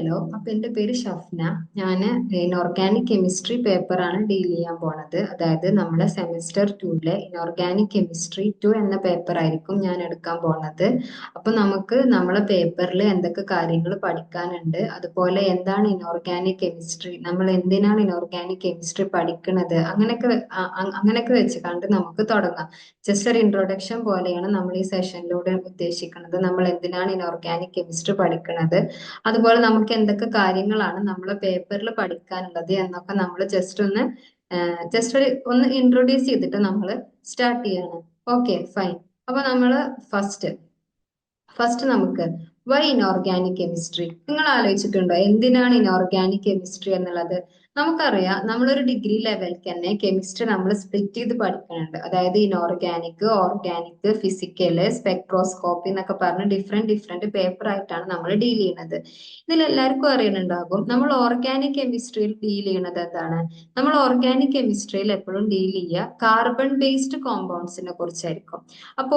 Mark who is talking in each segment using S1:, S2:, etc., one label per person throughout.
S1: Hello അപ്പൊ എന്റെ പേര് ഷഫ്ന. ഞാൻ ഇനോർഗാനിക് കെമിസ്ട്രി പേപ്പറാണ് ഡീൽ ചെയ്യാൻ പോണത്. അതായത് നമ്മുടെ സെമിസ്റ്റർ ടൂലെ ഇനോർഗാനിക് കെമിസ്ട്രി ടു എന്ന പേപ്പർ ആയിരിക്കും ഞാൻ എടുക്കാൻ പോണത്. അപ്പൊ നമുക്ക് നമ്മളെ പേപ്പറിൽ എന്തൊക്കെ കാര്യങ്ങൾ പഠിക്കാനുണ്ട് അതുപോലെ എന്താണ് ഇനോർഗാനിക് കെമിസ്ട്രി നമ്മൾ എന്തിനാണ് ഇനോർഗാനിക് കെമിസ്ട്രി പഠിക്കുന്നത് അങ്ങനെയൊക്കെ അങ്ങനെയൊക്കെ വെച്ച് കണ്ട് നമുക്ക് തുടങ്ങാം. ജസ്റ്റ് ഒരു ഇൻട്രൊഡക്ഷൻ പോലെയാണ് നമ്മൾ ഈ സെഷനിലൂടെ ഉദ്ദേശിക്കുന്നത് നമ്മൾ എന്തിനാണ് ഇനോർഗാനിക് കെമിസ്ട്രി പഠിക്കുന്നത് അതുപോലെ നമുക്ക് എന്തൊക്കെ കാര്യങ്ങളാണ് നമ്മളെ പേപ്പറിൽ പഠിക്കാനുള്ളത് എന്നൊക്കെ നമ്മൾ ജസ്റ്റ് ഒന്ന് ജസ്റ്റ് ഒരു ഒന്ന് ഇൻട്രൊഡ്യൂസ് ചെയ്തിട്ട് നമ്മൾ സ്റ്റാർട്ട് ചെയ്യാണ്. ഓക്കെ ഫൈൻ അപ്പൊ നമ്മൾ ഫസ്റ്റ് ഫസ്റ്റ് നമുക്ക് വൈ ഇനോർഗാനിക് കെമിസ്ട്രി നിങ്ങൾ ആലോചിച്ചിട്ടുണ്ടോ എന്തിനാണ് ഇനോർഗാനിക് കെമിസ്ട്രി എന്നുള്ളത്? നമുക്കറിയാം നമ്മളൊരു ഡിഗ്രി ലെവലിൽ തന്നെ കെമിസ്ട്രി നമ്മൾ സ്പ്ലിറ്റ് ചെയ്ത് പഠിക്കുന്നുണ്ട് അതായത് ഇനോർഗാനിക് ഓർഗാനിക് ഫിസിക്കൽ സ്പെക്ട്രോസ്കോപ്പി എന്നൊക്കെ പറഞ്ഞ് ഡിഫറെന്റ് ഡിഫറെന്റ് പേപ്പർ ആയിട്ടാണ് നമ്മൾ ഡീൽ ചെയ്യുന്നത് ഇതിൽ എല്ലാവർക്കും അറിയണുണ്ടാകും നമ്മൾ ഓർഗാനിക് കെമിസ്ട്രിയിൽ ഡീൽ ചെയ്യുന്നത് എന്താണ്? നമ്മൾ ഓർഗാനിക് കെമിസ്ട്രിയിൽ എപ്പോഴും ഡീൽ ചെയ്യുക കാർബൺ ബേസ്ഡ് കോമ്പൗണ്ട്സിനെ കുറിച്ചായിരിക്കും. അപ്പൊ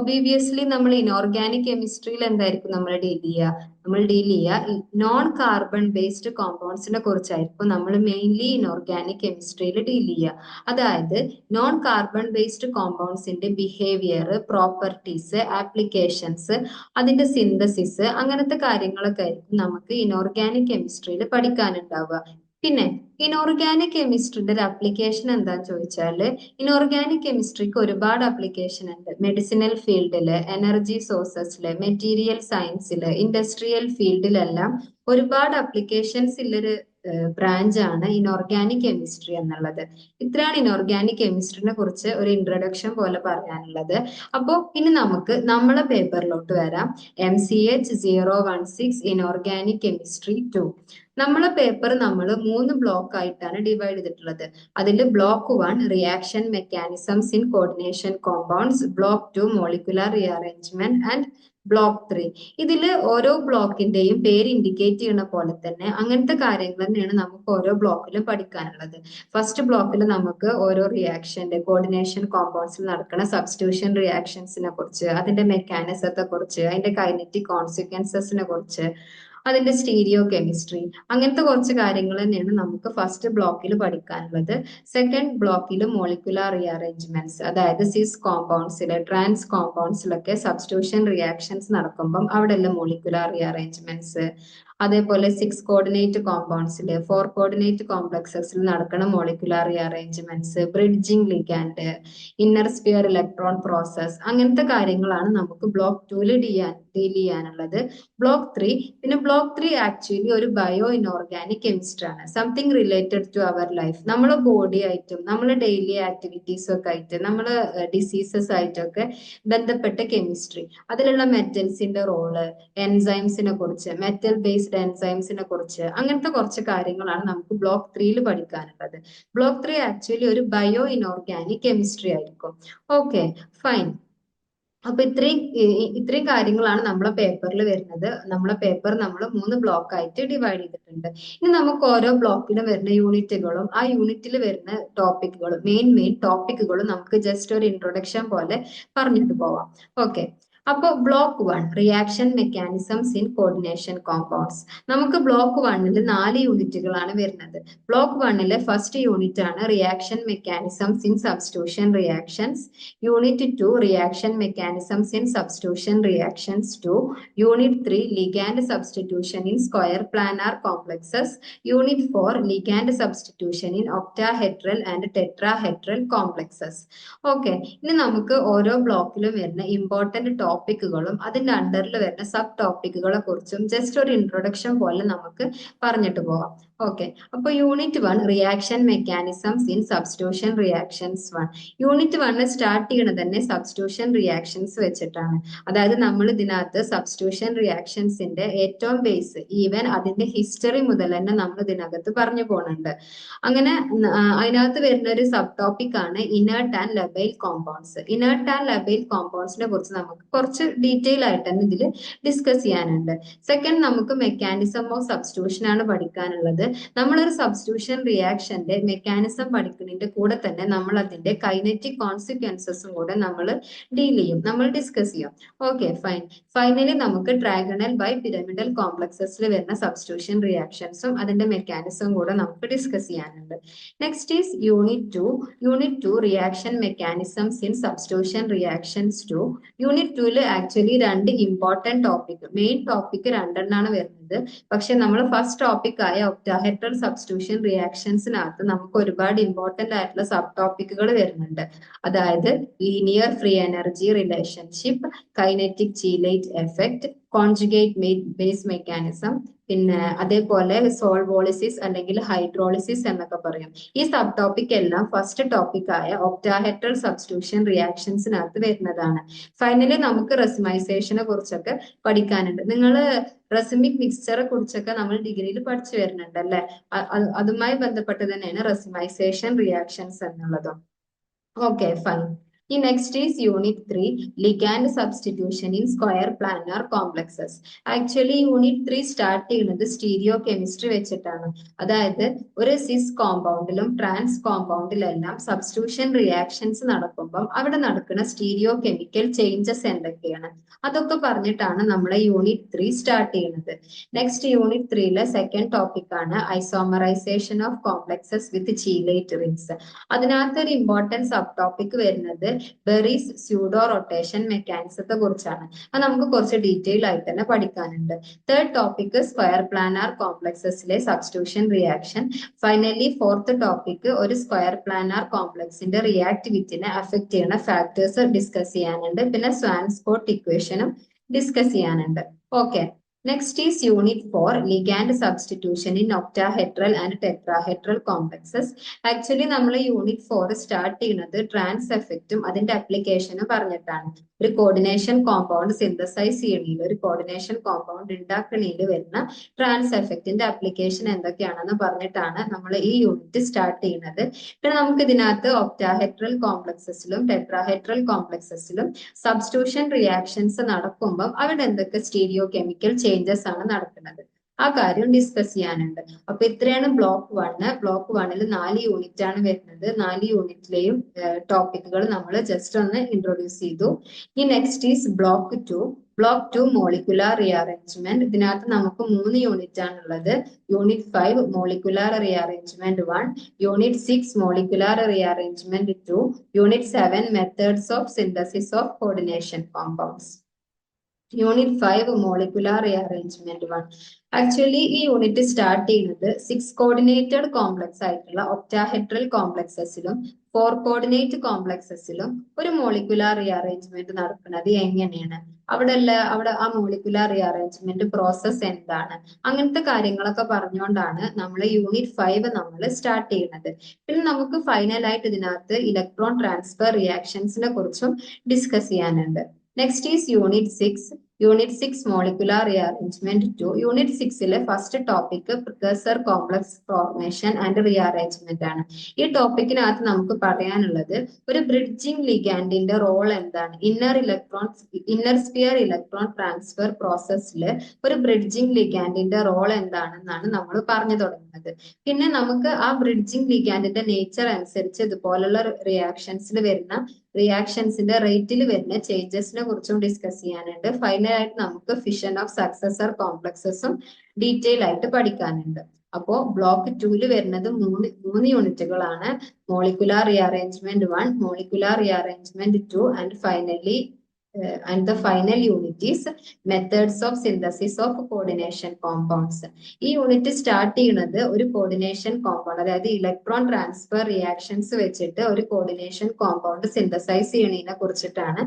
S1: ഒബീവിയസ്ലി നമ്മൾ ഇനോർഗാനിക് കെമിസ്ട്രിയിൽ എന്തായിരിക്കും നമ്മൾ ഡീൽ ചെയ്യുക? നമ്മൾ ഡീൽ ചെയ്യുക നോൺ കാർബൺ ബേസ്ഡ് കോമ്പൗണ്ട്സിനെ കുറിച്ചായിരിക്കും നമ്മൾ മെയിൻലി ഇൻഓർഗാനിക് കെമിസ്ട്രിയിൽ ഡീൽ ചെയ്യുക അതായത് നോൺ കാർബൺ ബേസ്ഡ് കോമ്പൗണ്ട്സിന്റെ ബിഹേവിയർ പ്രോപ്പർട്ടീസ് ആപ്ലിക്കേഷൻസ് അതിന്റെ സിന്തസിസ് അങ്ങനത്തെ കാര്യങ്ങളൊക്കെ ആയിരിക്കും നമുക്ക് ഇനോർഗാനിക് കെമിസ്ട്രിയിൽ പഠിക്കാനുണ്ടാവുക. പിന്നെ ഇനോർഗാനിക് കെമിസ്ട്രിയുടെ ഒരു ആപ്ലിക്കേഷൻ എന്താന്ന് ചോദിച്ചാൽ ഇനോർഗാനിക് കെമിസ്ട്രിക്ക് ഒരുപാട് ആപ്ലിക്കേഷൻ ഉണ്ട്. മെഡിസിനൽ ഫീൽഡിൽ എനർജി സോഴ്സസിൽ മെറ്റീരിയൽ സയൻസിൽ ഇൻഡസ്ട്രിയൽ ഫീൽഡിലെല്ലാം ഒരുപാട് ആപ്ലിക്കേഷൻസ് ഉള്ളൊരു ബ്രാഞ്ച് ആണ് ഇനോർഗാനിക് കെമിസ്ട്രി എന്നുള്ളത്. ഇത്രയാണ് ഇനോർഗാനിക് കെമിസ്ട്രിനെ കുറിച്ച് ഒരു ഇൻട്രൊഡക്ഷൻ പോലെ പറയാനുള്ളത്. അപ്പോൾ ഇനി നമുക്ക് നമ്മളെ പേപ്പറിലോട്ട് വരാം. M C H zero one six inorganic chemistry two നമ്മളെ പേപ്പർ നമ്മൾ മൂന്ന് ബ്ലോക്ക് ആയിട്ടാണ് ഡിവൈഡ് ചെയ്തിട്ടുള്ളത്. അതിൽ block one reaction mechanisms in coordination compounds block two molecular rearrangement and block three ഇതിൽ ഓരോ ബ്ലോക്കിന്റെയും പേര് ഇൻഡിക്കേറ്റ് ചെയ്യുന്ന പോലെ തന്നെ അങ്ങനത്തെ കാര്യങ്ങൾ തന്നെയാണ് നമുക്ക് ഓരോ ബ്ലോക്കിലും പഠിക്കാനുള്ളത്. ഫസ്റ്റ് ബ്ലോക്കിൽ നമുക്ക് ഓരോ റിയാക്ഷന്റെ കോർഡിനേഷൻ കോമ്പൗണ്ട്സിൽ നടക്കുന്ന സബ്സ്റ്റിറ്റ്യൂഷൻ റിയാക്ഷൻസിനെ കുറിച്ച് അതിന്റെ മെക്കാനിസത്തെ കുറിച്ച് അതിന്റെ കൈനറ്റിക് കോൺസിക്വൻസസിനെ കുറിച്ച് അതിന്റെ സ്റ്റീരിയോ കെമിസ്ട്രി അങ്ങനത്തെ കുറച്ച് കാര്യങ്ങൾ തന്നെയാണ് നമുക്ക് ഫസ്റ്റ് ബ്ലോക്കിൽ പഠിക്കാനുള്ളത്. സെക്കൻഡ് ബ്ലോക്കിൽ മോളിക്കുലാർ റീഅറേഞ്ച്മെന്റ്സ് അതായത് സിസ് കോമ്പൗണ്ട്സിലെ ട്രാൻസ് കോമ്പൗണ്ട്സിലൊക്കെ സബ്സ്റ്റിറ്റ്യൂഷൻ റിയാക്ഷൻസ് നടക്കുമ്പം അവിടെയുള്ള മോളിക്കുലാർ റീഅറേഞ്ച്മെന്റ്സ് അതേപോലെ സിക്സ് കോർഡിനേറ്റ് കോമ്പൗണ്ട്സിൽ ഫോർ കോർഡിനേറ്റ് കോംപ്ലക്സസിൽ നടക്കുന്ന molecular rearrangements bridging ligand inner sphere electron process അങ്ങനത്തെ കാര്യങ്ങളാണ് നമുക്ക് ബ്ലോക്ക് ടൂൽ ഡീൽ ചെയ്യാനുള്ളത്. ബ്ലോക്ക് ത്രീ പിന്നെ ബ്ലോക്ക് ത്രീ ആക്ച്വലി ഒരു ബയോ ഇൻഓർഗാനിക് കെമിസ്ട്രി ആണ്. Something related to our life നമ്മളെ ബോഡി ആയിട്ടും നമ്മളെ ഡെയിലി ആക്ടിവിറ്റീസ് ഒക്കെ ആയിട്ട് നമ്മളെ ഡിസീസസ് ആയിട്ടൊക്കെ ബന്ധപ്പെട്ട കെമിസ്ട്രി അതിലുള്ള മെറ്റൽസിന്റെ റോൾ എൻസൈംസിനെ കുറിച്ച് മെറ്റൽ ബേസ്ഡ് എൻസൈംസിനെ കുറിച്ച് അങ്ങനത്തെ കുറച്ച് കാര്യങ്ങളാണ് നമുക്ക് ബ്ലോക്ക് ത്രീയിൽ പഠിക്കാനുള്ളത്. ബ്ലോക്ക് ത്രീ ആക്ച്വലി ഒരു ബയോ ഇനോർഗാനിക് കെമിസ്ട്രി ആയിരിക്കും. ഓക്കെ ഫൈൻ അപ്പൊ ഇത്രയും ഇത്രയും കാര്യങ്ങളാണ് നമ്മളെ പേപ്പറിൽ വരുന്നത്. നമ്മളെ പേപ്പർ നമ്മൾ മൂന്ന് ബ്ലോക്ക് ആയിട്ട് ഡിവൈഡ് ചെയ്തിട്ടുണ്ട്. ഇനി നമുക്ക് ഓരോ ബ്ലോക്കിലും വരുന്ന യൂണിറ്റുകളും ആ യൂണിറ്റിൽ വരുന്ന ടോപ്പിക്കുകളും മെയിൻ മെയിൻ ടോപ്പിക്കുകളും നമുക്ക് ജസ്റ്റ് ഒരു ഇൻട്രൊഡക്ഷൻ പോലെ പറഞ്ഞിട്ട് പോവാം. ഓക്കെ അപ്പൊ block one reaction mechanisms in coordination compounds നമുക്ക് ബ്ലോക്ക് വണ്ണിൽ നാല് യൂണിറ്റുകളാണ് വരുന്നത്. ബ്ലോക്ക് വണ്ണിലെ ഫസ്റ്റ് യൂണിറ്റ് ആണ് reaction mechanisms in substitution reactions unit two reaction mechanisms in substitution reactions two unit three ligand substitution in square planar complexes unit four ligand substitution in octahedral and tetrahedral complexes okay ഇനി നമുക്ക് ഓരോ ബ്ലോക്കിലും വരുന്ന important ടോപ്പിക്കുകളും അതിന്റെ അണ്ടറിൽ വരുന്ന sub ടോപ്പിക്കുകളെ കുറിച്ചും just ഒരു introduction പോലെ നമുക്ക് പറഞ്ഞിട്ട് പോവാം. ഓക്കെ അപ്പൊ unit one reaction mechanisms in substitution reactions one unit one start ചെയ്യണത് തന്നെ സബ്സ്റ്റിറ്റ്യൂഷൻ റിയാക്ഷൻസ് വെച്ചിട്ടാണ്. അതായത് നമ്മൾ ഇതിനകത്ത് സബ്സ്റ്റിറ്റ്യൂഷൻ റിയാക്ഷൻസിന്റെ ഏറ്റവും ബേസ് ഈവൻ അതിന്റെ ഹിസ്റ്ററി മുതൽ തന്നെ നമ്മൾ ഇതിനകത്ത് പറഞ്ഞു പോകുന്നുണ്ട് അങ്ങനെ അതിനകത്ത് വരുന്ന ഒരു സബ് ടോപ്പിക് ആണ് inert and labile compounds inert and labile കോമ്പൗണ്ട്സിനെ കുറിച്ച് നമുക്ക് കുറച്ച് ഡീറ്റെയിൽ ആയിട്ട് തന്നെ ഇതിൽ ഡിസ്കസ് ചെയ്യാനുണ്ട്. സെക്കൻഡ് നമുക്ക് മെക്കാനിസം ഓഫ് സബ്സ്റ്റിറ്റ്യൂഷൻ ആണ് പഠിക്കാനുള്ളത്. പറയുന്നത് ഒരു സബ്സ്റ്റിറ്റ്യൂഷൻ റിയാക്ഷന്റെ മെക്കാനിസം പഠിക്കുന്നതിന്റെ കൂടെ തന്നെ നമ്മൾ അതിന്റെ കൈനറ്റിക് കോൺസിക്വൻസസും കൂടെ നമ്മൾ ഡീൽ ചെയ്യും. നമ്മൾ ഡിസ്കസ് ചെയ്യും. ഓക്കെ ഫൈൻ ഫൈനലി നമുക്ക് ഡ്രാഗണൽ ബൈ പിരമിഡൽ കോംപ്ലക്സസിൽ വരുന്ന സബ്സ്റ്റിറ്റ്യൂഷൻ റിയാക്ഷൻസും അതിന്റെ മെക്കാനിസം കൂടെ നമുക്ക് ഡിസ്കസ് ചെയ്യാനുണ്ട്. Next is unit two unit two reaction mechanisms in substitution reactions two unit ടുവിൽ ആക്ച്വലി രണ്ട് ഇമ്പോർട്ടന്റ് ടോപ്പിക് മെയിൻ ടോപ്പിക് രണ്ടെണ്ണാണ് വരുന്നത്. പക്ഷെ നമ്മൾ ഫസ്റ്റ് ടോപ്പിക് ആയ ഒക്ടാഹെട്രൽ സബ്സ്റ്റിറ്റ്യൂഷൻ റിയാക്ഷൻസിനകത്ത് നമുക്ക് ഒരുപാട് ഇമ്പോർട്ടന്റ് ആയിട്ടുള്ള സബ് ടോപ്പിക്കുകൾ വരുന്നുണ്ട്. അതായത് linear free energy relationship kinetic chelate effect conjugate base mechanism പിന്നെ അതേപോലെ സോൾവോളിസിസ് അല്ലെങ്കിൽ ഹൈഡ്രോളിസിസ് എന്നൊക്കെ പറയും. ഈ സബ് ടോപ്പിക് എല്ലാം ഫസ്റ്റ് ടോപ്പിക് ആയ ഒക്ടാഹെട്രൽ സബ്സ്റ്റിറ്റ്യൂഷൻ റിയാക്ഷൻസിനകത്ത് വരുന്നതാണ്. ഫൈനലി നമുക്ക് റെസിമൈസേഷനെ കുറിച്ചൊക്കെ പഠിക്കാനുണ്ട്. നിങ്ങൾ റെസിമിക് മിക്സ്ചറെ കുറിച്ചൊക്കെ നമ്മൾ ഡിഗ്രിയിൽ പഠിച്ചു വരുന്നുണ്ട് അല്ലെ? അതുമായി ബന്ധപ്പെട്ട് തന്നെയാണ് റെസിമൈസേഷൻ റിയാക്ഷൻസ് എന്നുള്ളതും. ഓക്കെ ഫൈൻ ഈ next is unit three ligand substitution in square planar complexes actually unit three start ചെയ്യുന്നത് സ്റ്റീരിയോ കെമിസ്ട്രി വെച്ചിട്ടാണ്. അതായത് ഒരു സിസ് കോമ്പൗണ്ടിലും ട്രാൻസ് കോമ്പൗണ്ടിലെല്ലാം സബ്സ്റ്റിറ്റ്യൂഷൻ റിയാക്ഷൻസ് നടക്കുമ്പം അവിടെ നടക്കുന്ന സ്റ്റീരിയോ കെമിക്കൽ ചേഞ്ചസ് എന്തൊക്കെയാണ്? അതൊക്കെ പറഞ്ഞിട്ടാണ് നമ്മളെ യൂണിറ്റ് ത്രീ സ്റ്റാർട്ട് ചെയ്യുന്നത്. നെക്സ്റ്റ് യൂണിറ്റ് ത്രീയിലെ സെക്കൻഡ് ടോപ്പിക് ആണ് isomerisation of complexes with chelate rings അതിനകത്ത് ഒരു ഇമ്പോർട്ടന്റ് സബ് ടോപ്പിക് വരുന്നത് ബെറീസ് സ്യൂഡോ റൊട്ടേഷൻ മെക്കാനിസത്തെ കുറിച്ചാണ്. അത് നമുക്ക് കുറച്ച് ഡീറ്റെയിൽ ആയിട്ട് തന്നെ പഠിക്കാനുണ്ട്. Third topic square planar കോംപ്ലക്സസിലെ substitution reaction finally fourth topic ഒരു സ്ക്വയർ പ്ലാനാർ കോംപ്ലക്സിന്റെ റിയാക്ടിവിറ്റിനെ അഫക്ട് ചെയ്യുന്ന ഫാക്ടേഴ്സ് ഡിസ്കസ് ചെയ്യാനുണ്ട്. പിന്നെ സ്വാൻസ്കോട്ട് ഇക്വേഷനും ഡിസ്കസ് ചെയ്യാനുണ്ട്. Okay next is unit 4, ligand substitution in octahedral and tetrahedral complexes actually നമ്മൾ യൂണിറ്റ് ഫോർ സ്റ്റാർട്ട് ചെയ്യുന്നത് ട്രാൻസ് എഫക്റ്റും അതിന്റെ അപ്ലിക്കേഷനും പറഞ്ഞിട്ടാണ്. ഒരു കോർഡിനേഷൻ കോമ്പൗണ്ട് സിന്തസൈസ് ചെയ്യണയിൽ ഒരു കോർഡിനേഷൻ കോമ്പൗണ്ട് ഉണ്ടാക്കണയിൽ വരുന്ന ട്രാൻസ് എഫക്റ്റിന്റെ അപ്ലിക്കേഷൻ എന്തൊക്കെയാണെന്ന് പറഞ്ഞിട്ടാണ് നമ്മൾ ഈ യൂണിറ്റ് സ്റ്റാർട്ട് ചെയ്യുന്നത് പിന്നെ നമുക്ക് ഇതിനകത്ത് ഒക്ടാഹെട്രൽ കോംപ്ലക്സസിലും ടെട്രാഹെട്രൽ കോംപ്ലക്സസിലും സബ്സ്റ്റിറ്റ്യൂഷൻ റിയാക്ഷൻസ് നടക്കുമ്പോൾ അവിടെ എന്തൊക്കെ സ്റ്റീരിയോ കെമിക്കൽ ചേഞ്ചസ് ആണ് നടക്കുന്നത്. ആ കാര്യം ഡിസ്കസ് ചെയ്യാനുണ്ട്. അപ്പൊ ഇത്രയാണ് ബ്ലോക്ക് വണ് ബ്ലോക്ക് വണ്ണിൽ നാല് യൂണിറ്റ് ആണ് വരുന്നത്. നാല് യൂണിറ്റിലെയും ടോപ്പിക്കുകൾ നമ്മൾ ജസ്റ്റ് ഒന്ന് ഇൻട്രൊഡ്യൂസ് ചെയ്തു. ഈ next is block two block two molecular rearrangement ഇതിനകത്ത് നമുക്ക് മൂന്ന് യൂണിറ്റ് ആണുള്ളത്. Unit five molecular rearrangement one unit six molecular rearrangement two unit seven methods of synthesis of coordination compounds unit five molecular rearrangement one actually ഈ unit start ചെയ്യുന്നത് six coordinated complex ആയിട്ടുള്ള octahedral കോംപ്ലക്സസിലും four coordinate കോംപ്ലക്സസിലും ഒരു molecular rearrangement നടക്കുന്നത് എങ്ങനെയാണ്? അവിടെ അവിടെ ആ മോളിക്കുലാർ റിയറേഞ്ച്മെന്റ് പ്രോസസ് എന്താണ്? അങ്ങനത്തെ കാര്യങ്ങളൊക്കെ പറഞ്ഞുകൊണ്ടാണ് നമ്മൾ യൂണിറ്റ് ഫൈവ് നമ്മൾ സ്റ്റാർട്ട് ചെയ്യുന്നത്. പിന്നെ നമുക്ക് ഫൈനലായിട്ട് ഇതിനകത്ത് ഇലക്ട്രോൺ ട്രാൻസ്ഫർ റിയാക്ഷൻസിനെ കുറിച്ചും ഡിസ്കസ് ചെയ്യാനുണ്ട്. Next is unit six unit six molecular rearrangement two unit സിക്സിലെ first topic precursor complex formation and rearrangement ആണ്. ഈ ടോപ്പിക്കിനകത്ത് നമുക്ക് പറയാനുള്ളത് ഒരു ബ്രിഡ്ജിംഗ് ലിഗാൻഡിന്റെ റോൾ എന്താണ്? Inner electron inner sphere electron transfer പ്രോസസ്സിൽ ഒരു ബ്രിഡ്ജിംഗ് ലിഗാൻഡിന്റെ റോൾ എന്താണെന്നാണ് നമ്മൾ പറഞ്ഞു തുടങ്ങുന്നത്. പിന്നെ നമുക്ക് ആ ബ്രിഡ്ജിംഗ് ലിഗാൻഡിന്റെ നേച്ചർ അനുസരിച്ച് ഇതുപോലുള്ള റിയാക്ഷൻസിൽ വരുന്ന റിയാക്ഷൻസിന്റെ റേറ്റിൽ വരുന്ന ചേഞ്ചസിനെ കുറിച്ചും ഡിസ്കസ് ചെയ്യാനുണ്ട്. ഫൈനലായിട്ട് നമുക്ക് ഫിഷൻ ഓഫ് സക്സസർ കോംപ്ലക്സസും ഡീറ്റെയിൽ ആയിട്ട് പഠിക്കാനുണ്ട്. അപ്പോ ബ്ലോക്ക് ടൂൽ വരുന്നത് മൂന്ന് മൂന്ന് യൂണിറ്റുകളാണ് molecular rearrangement one molecular rearrangement two and finally and the final unit is methods of synthesis of coordination compounds ഈ യൂണിറ്റ് സ്റ്റാർട്ട് ചെയ്യുന്നത് ഒരു കോർഡിനേഷൻ കോമ്പൗണ്ട് അതായത് ഇലക്ട്രോൺ ട്രാൻസ്ഫർ റിയാക്ഷൻസ് വെച്ചിട്ട് ഒരു കോർഡിനേഷൻ കോമ്പൗണ്ട് സിന്തസൈസ് ചെയ്യണതിനെ കുറിച്ചിട്ടാണ്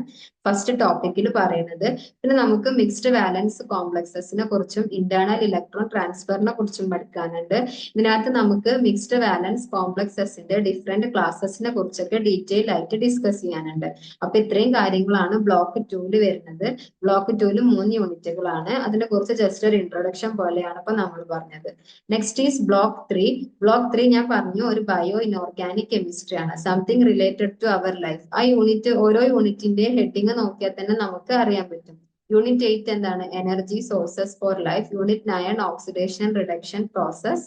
S1: ഫസ്റ്റ് ടോപ്പിക്കിൽ പറയുന്നത്. പിന്നെ നമുക്ക് മിക്സ്ഡ് വാലൻസ് കോംപ്ലക്സസിനെ കുറിച്ചും ഇന്റേണൽ ഇലക്ട്രോൺ ട്രാൻസ്ഫറിനെ കുറിച്ചും പഠിക്കാനുണ്ട്. ഇതിനകത്ത് നമുക്ക് മിക്സ്ഡ് വാലൻസ് കോംപ്ലക്സസിന്റെ ഡിഫറെന്റ് ക്ലാസ്സസിനെ കുറിച്ചൊക്കെ ഡീറ്റെയിൽ ആയിട്ട് ഡിസ്കസ് ചെയ്യാനുണ്ട്. അപ്പൊ ഇത്രയും കാര്യങ്ങളാണ് ബ്ലോക്ക് ടൂൽ വരുന്നത്. ബ്ലോക്ക് ടൂൽ മൂന്ന് യൂണിറ്റുകളാണ് അതിനെ കുറിച്ച് ജസ്റ്റ് ഒരു ഇൻട്രൊഡക്ഷൻ പോലെയാണ് ഇപ്പൊ നമ്മൾ പറഞ്ഞത്. Next is block three block three ഞാൻ പറഞ്ഞു ഒരു ബയോ ഇൻഓർഗാനിക് കെമിസ്ട്രി ആണ്. Something related to our life ആ യൂണിറ്റ് ഓരോ യൂണിറ്റിന്റെ ഹെഡിങ് നോക്കിയാൽ തന്നെ നമുക്ക് അറിയാൻ പറ്റും. യൂണിറ്റ് എയ്റ്റ് എന്താണ്? Energy sources for life unit nine oxidation reduction process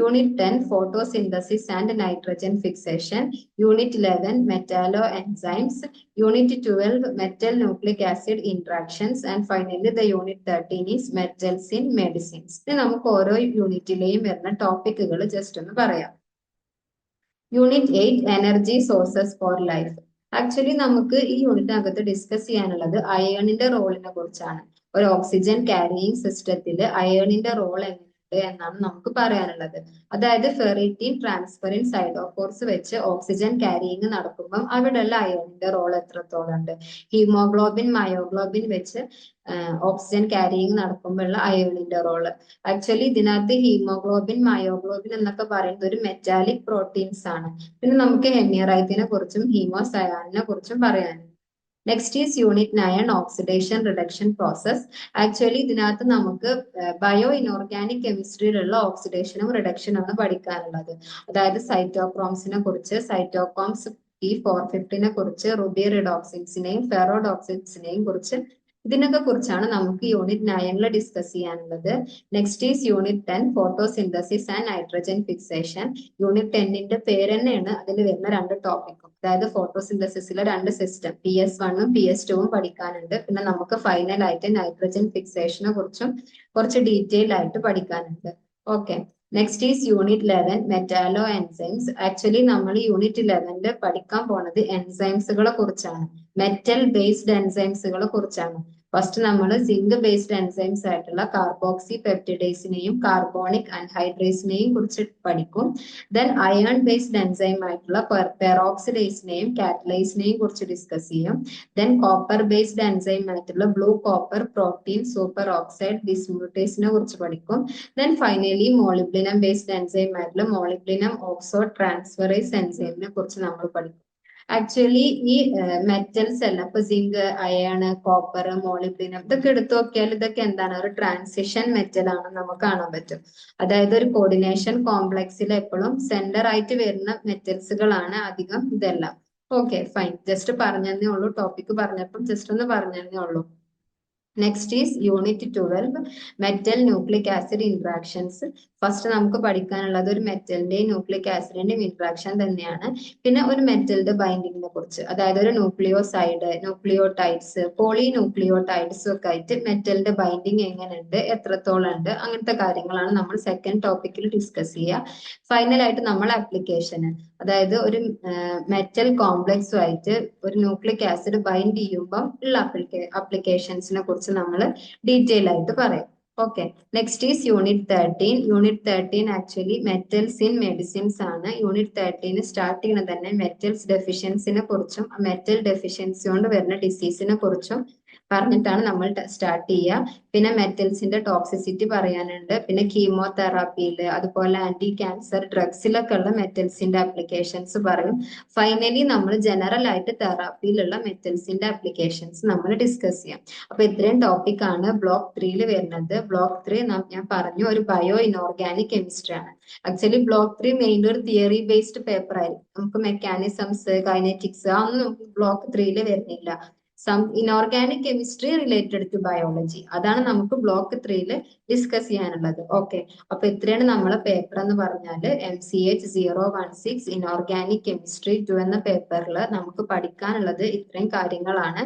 S1: unit ten photosynthesis and nitrogen fixation unit eleven metallo enzymes unit twelve metal nucleic acid interactions and finally the unit thirteen is metals in medicines ഇനി നമുക്ക് ഓരോ യൂണിറ്റിലെയും വരുന്ന ടോപ്പിക്കുകൾ just ഒന്ന് പറയാം. Unit eight energy sources for life actually നമുക്ക് ഈ യൂണിറ്റിനകത്ത് ഡിസ്കസ് ചെയ്യാനുള്ളത് അയേണിന്റെ റോളിനെ കുറിച്ചാണ്. ഒരു ഓക്സിജൻ കാരിയിങ് സിസ്റ്റത്തിൽ അയേണിന്റെ റോൾ എങ്ങനെയുണ്ട് എന്നാണ് നമുക്ക് പറയാനുള്ളത്. അതായത് ഫെറിറ്റീൻ ട്രാൻസ്ഫറിൻ സൈഡോഫോർസ് വെച്ച് ഓക്സിജൻ ക്യാരിയിങ് നടക്കുമ്പോൾ അവിടെയുള്ള അയോണിന്റെ റോൾ എത്രത്തോളം ഉണ്ട്? ഹീമോഗ്ലോബിൻ മയോഗ്ലോബിൻ വെച്ച് ഓക്സിജൻ ക്യാരിയിങ് നടക്കുമ്പോഴുള്ള അയോണിന്റെ റോൾ ആക്ച്വലി ഇതിനകത്ത് ഹീമോഗ്ലോബിൻ മയോഗ്ലോബിൻ എന്നൊക്കെ പറയുന്നത് ഒരു മെറ്റാലിക് പ്രോട്ടീൻസ് ആണ്. പിന്നെ നമുക്ക് ഹെമിയറൈറ്റിനെ കുറിച്ചും ഹീമോസയാനിനെ കുറിച്ചും പറയാനുണ്ട്. Next is unit nine oxidation reduction process actually ഇതിനകത്ത് നമുക്ക് ബയോ ഇൻഓർഗാനിക് കെമിസ്ട്രിയിലുള്ള ഓക്സിഡേഷനും റിഡക്ഷനും ആണ് പഠിക്കാനുള്ളത്. അതായത് സൈറ്റോക്രോംസിനെ കുറിച്ച് സൈറ്റോക്രോംസ് പി ഫോർ ഫിഫ്റ്റിനെ കുറിച്ച് റുബി റിഡോക്സിൻസിനെയും ഫെറോഡോക്സിൻസിനെയും കുറിച്ച് ഇതിനൊക്കെ കുറിച്ചാണ് നമുക്ക് യൂണിറ്റ് നയനിൽ ഡിസ്കസ് ചെയ്യാനുള്ളത്. Next is unit ten photosynthesis and nitrogen fixation unit ടെന്നിന്റെ പേര് തന്നെയാണ് അതിൽ വരുന്ന രണ്ട് ടോപ്പിക്കും അതായത് ഫോട്ടോസിന്തസിസിലെ രണ്ട് സിസ്റ്റം പി എസ് വണ്ണും പി എസ് ടുവും പഠിക്കാനുണ്ട്. പിന്നെ നമുക്ക് ഫൈനൽ ആയിട്ട് നൈട്രജൻ ഫിക്സേഷനെ കുറിച്ചും കുറച്ച് ഡീറ്റെയിൽ ആയിട്ട് പഠിക്കാനുണ്ട്. Okay next is unit eleven metallo enzymes actually നമ്മൾ യൂണിറ്റ് ലെവനിൽ പഠിക്കാൻ പോണത് എൻസൈംസുകളെ കുറിച്ചാണ്. മെറ്റൽ ബേസ്ഡ് എൻസൈംസുകളെ കുറിച്ചാണ്. ഫസ്റ്റ് നമ്മൾ സിങ്ക് ബേസ്ഡ് എൻസൈംസ് ആയിട്ടുള്ള കാർബോക്സി പെപ്റ്റിഡേസിനെയും കാർബോണിക് അൻഹൈഡ്രേസിനെയും കുറിച്ച് പഠിക്കും. ദെൻ അയൺ ബേസ്ഡ് എൻസൈം ആയിട്ടുള്ള പെറോക്സിഡേസിനെയും കാറ്റലൈസിനെയും കുറിച്ച് ഡിസ്കസ് ചെയ്യും. ദെൻ കോപ്പർ ബേസ്ഡ് എൻസൈം ആയിട്ടുള്ള blue copper protein super oxide ഡിസ്മ്യൂട്ടേസിനെ കുറിച്ച് പഠിക്കും. Then finally molybdenum based enzyme ആയിട്ടുള്ള മോളിബ്ലിനം ഓക്സോ ട്രാൻസ്ഫറേസ് എൻസൈമിനെ കുറിച്ച് നമ്മൾ പഠിക്കും. ആക്ച്വലി ഈ മെറ്റൽസ് അല്ല. ഇപ്പൊ സിങ്ക് അയൺ കോപ്പർ മോളിബ്ലിനം ഇതൊക്കെ എടുത്തു നോക്കിയാൽ ഇതൊക്കെ എന്താണ്? ഒരു ട്രാൻസിഷൻ മെറ്റൽ ആണ് നമുക്ക് കാണാൻ പറ്റും. അതായത് ഒരു കോർഡിനേഷൻ കോംപ്ലക്സിൽ എപ്പോഴും സെന്റർ ആയിട്ട് വരുന്ന മെറ്റൽസുകളാണ് അധികം ഇതെല്ലാം. ഓക്കെ ഫൈൻ ജസ്റ്റ് പറഞ്ഞതേ ഉള്ളൂ. ടോപ്പിക് പറഞ്ഞപ്പം ജസ്റ്റ് ഒന്ന് പറഞ്ഞതേ ഉള്ളൂ. Next is unit twelve metal nucleic acid interactions first നമുക്ക് പഠിക്കാനുള്ളത് ഒരു മെറ്റലിന്റെയും ന്യൂക്ലിക് ആസിഡിന്റെയും ഇൻട്രാക്ഷൻ തന്നെയാണ്. പിന്നെ ഒരു മെറ്റലിന്റെ ബൈൻഡിങ്ങിനെ കുറിച്ച്. അതായത് ഒരു ന്യൂക്ലിയോസൈഡ് ന്യൂക്ലിയോടൈഡ്സ് പോളി ന്യൂക്ലിയോടൈഡ്സ് ഒക്കെ ആയിട്ട് മെറ്റലിന്റെ ബൈൻഡിങ് എങ്ങനെയുണ്ട് എത്രത്തോളം ഉണ്ട് അങ്ങനത്തെ കാര്യങ്ങളാണ് നമ്മൾ സെക്കൻഡ് ടോപ്പിക്കിൽ ഡിസ്കസ് ചെയ്യുക ഫൈനൽ ആയിട്ട് നമ്മൾ ആപ്ലിക്കേഷന് അതായത് ഒരു മെറ്റൽ കോംപ്ലക്സുമായിട്ട് ഒരു ന്യൂക്ലിക് ആസിഡ് ബൈൻഡ് ചെയ്യുമ്പോൾ ഉള്ള ആപ്ലിക്കേ അപ്ലിക്കേഷൻസിനെ കുറിച്ച് നമ്മൾ ഡീറ്റെയിൽ ആയിട്ട് പറയാം. Okay next is unit thirteen unit thirteen actually metals in medicines ആണ്. യൂണിറ്റ് തേർട്ടീന് സ്റ്റാർട്ട് ചെയ്യുന്നത് തന്നെ മെറ്റൽസ് ഡെഫിഷ്യൻസിനെ കുറിച്ചും മെറ്റൽ ഡെഫിഷ്യൻസി കൊണ്ട് വരുന്ന ഡിസീസിനെ കുറിച്ചും പറഞ്ഞിട്ടാണ് നമ്മൾ സ്റ്റാർട്ട് ചെയ്യുക. പിന്നെ മെറ്റൽസിന്റെ ടോക്സിസിറ്റി പറയാനുണ്ട്. പിന്നെ കീമോതെറാപ്പിയിൽ അതുപോലെ ആന്റി ക്യാൻസർ ഡ്രഗ്സിലൊക്കെ ഉള്ള മെറ്റൽസിന്റെ ആപ്ലിക്കേഷൻസ് പറയും. ഫൈനലി നമ്മൾ ജനറൽ ആയിട്ട് തെറാപ്പിയിലുള്ള മെറ്റൽസിന്റെ ആപ്ലിക്കേഷൻസ് നമ്മൾ ഡിസ്കസ് ചെയ്യാം. അപ്പൊ ഇത്രയും ടോപ്പിക് ആണ് ബ്ലോക്ക് ത്രീയിൽ വരുന്നത്. ബ്ലോക്ക് ത്രീ ഞാൻ പറഞ്ഞു ഒരു ബയോ ഇനോർഗാനിക് കെമിസ്ട്രി ആണ്. ആക്ച്വലി ബ്ലോക്ക് ത്രീ മെയിൻ ഒരു തിയറി ബേസ്ഡ് പേപ്പർ ആയിരിക്കും. നമുക്ക് മെക്കാനിസംസ് കൈനറ്റിക്സ് അതൊന്നും നമുക്ക് ബ്ലോക്ക് ത്രീയിൽ വരുന്നില്ല. Some inorganic chemistry related to biology അതാണ് നമുക്ക് ബ്ലോക്ക് ത്രീയിൽ ഡിസ്കസ് ചെയ്യാനുള്ളത്. ഓക്കെ അപ്പൊ ഇത്രയാണ് നമ്മളെ പേപ്പർ എന്ന് പറഞ്ഞാൽ M C H zero one six inorganic chemistry two എന്ന പേപ്പറിൽ നമുക്ക് പഠിക്കാനുള്ളത് ഇത്രയും കാര്യങ്ങളാണ്.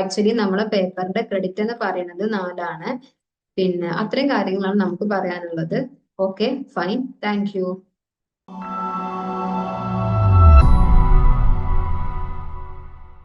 S1: ആക്ച്വലി നമ്മളെ പേപ്പറിന്റെ ക്രെഡിറ്റ് എന്ന് പറയുന്നത് നാലാണ്. പിന്നെ അത്രയും കാര്യങ്ങളാണ് നമുക്ക് പറയാനുള്ളത്. Okay fine thank U